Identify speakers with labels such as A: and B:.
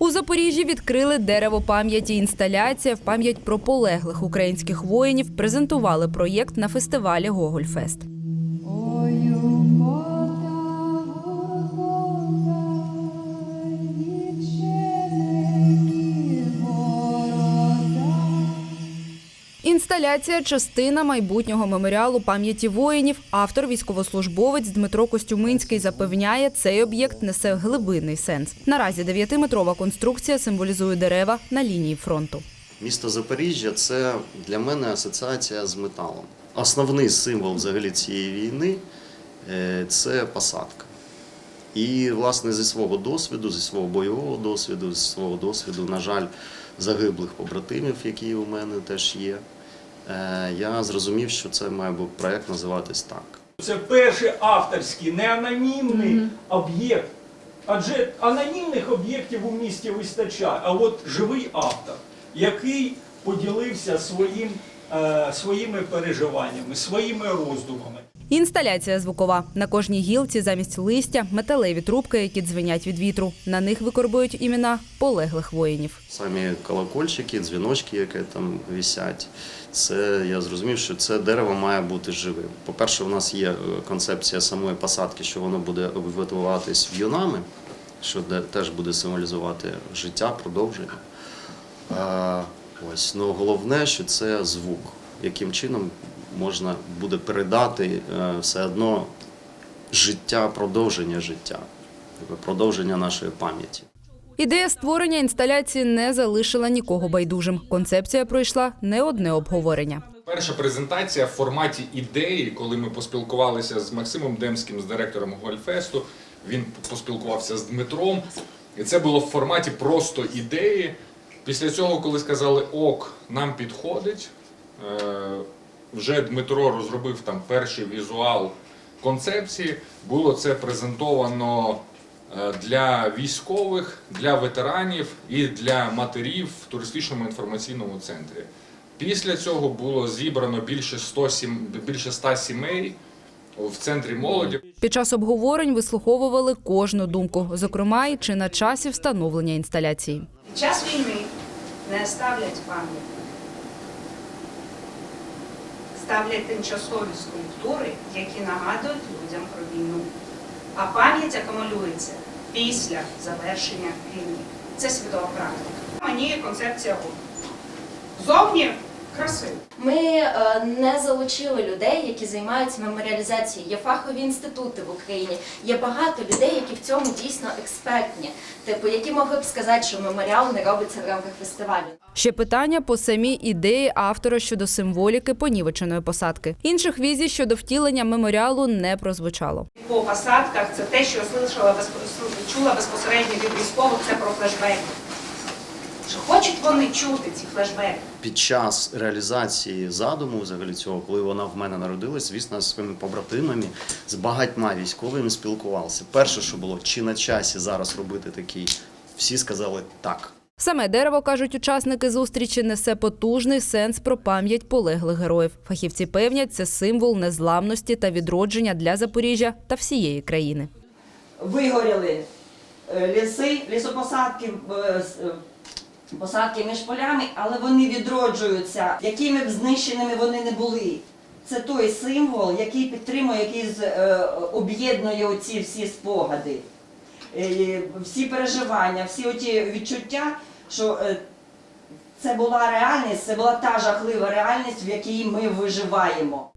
A: У Запоріжжі відкрили дерево пам'яті. Інсталяція в пам'ять про полеглих українських воїнів презентували проєкт на фестивалі Гогольфест. Інсталяція частина майбутнього меморіалу пам'яті воїнів. Автор військовослужбовець Дмитро Костюминський запевняє, цей об'єкт несе глибинний сенс. Наразі дев'ятиметрова конструкція символізує дерева на лінії фронту.
B: Місто Запоріжжя це для мене асоціація з металом. Основний символ взагалі цієї війни е, це посадка. І, власне, зі свого досвіду, зі свого бойового досвіду, зі свого досвіду, на жаль, загиблих побратимів, які у мене теж є, я зрозумів, що це має бути проект називатись так.
C: Це перший авторський, не анонімний об'єкт. Адже анонімних об'єктів у місті вистачає. А от живий автор, який поділився своїм, е, своїми переживаннями, своїми роздумами.
A: Інсталяція звукова. На кожній гілці замість листя металеві трубки, які дзвенять від вітру. На них викорбують імена полеглих воїнів.
B: Самі колокольчики, дзвіночки, які там висять, це я зрозумів, що це дерево має бути живим. По-перше, у нас є е, концепція самої посадки, що воно буде витуватись в'юнами, що теж буде символізувати життя, продовження. Ось, ну, головне, що це звук, яким чином можна буде передати е, все одно життя, продовження життя, продовження нашої пам'яті.
A: Ідея створення інсталяції не залишила нікого байдужим. Концепція пройшла не одне обговорення.
D: Перша презентація в форматі ідеї, коли ми поспілкувалися з Максимом Демським, з директором Гольфесту. Він поспілкувався з Дмитром. І це було в форматі просто ідеї. Після цього, коли сказали ок, нам підходить, е, вже Дмитро розробив там перший візуал концепції. Було це презентовано е, для військових, для ветеранів і для матерів в туристичному інформаційному центрі. Після цього було зібрано більше 100, сім- більше 100 сімей в центрі молоді.
A: Під час обговорень вислуховували кожну думку, зокрема і чи на часі встановлення інсталяції.
E: Під час війни не ставлять пам'ять. Ставлять тимчасові скульптури, які нагадують людям про війну. А пам'ять акумулюється після завершення війни. Це світова практика. Мені концепція гурту. Зовні красиво.
F: Ми е, не залучили людей, які займаються меморіалізацією. Є фахові інститути в Україні. Є багато людей, які в цьому дійсно експертні, типу, які могли б сказати, що меморіал не робиться в рамках фестивалю.
A: Ще питання по самій ідеї автора щодо символіки понівеченої посадки. Інших візій щодо втілення меморіалу не прозвучало.
E: По посадках це те, що я слышала, чула безпосередньо від військових, це про флешбеки. Що хочуть вони чути ці флешбеки.
B: Під час реалізації задуму, взагалі цього, коли вона в мене народилась, звісно, зі своїми побратимами, з багатьма військовими спілкувався. Перше, що було, чи на часі зараз робити такий, всі сказали так.
A: Саме дерево, кажуть учасники зустрічі, несе потужний сенс про пам'ять полеглих героїв. Фахівці певнять, це символ незламності та відродження для Запоріжжя та всієї країни.
G: вигоріли е, ліси, лісопосадки, е, е, посадки між полями, але вони відроджуються, якими б знищеними вони не були. Це той символ, який підтримує, який е, об'єднує оці всі спогади, Е, всі переживання, всі оті відчуття, що е, це була реальність, це була та жахлива реальність, в якій ми виживаємо.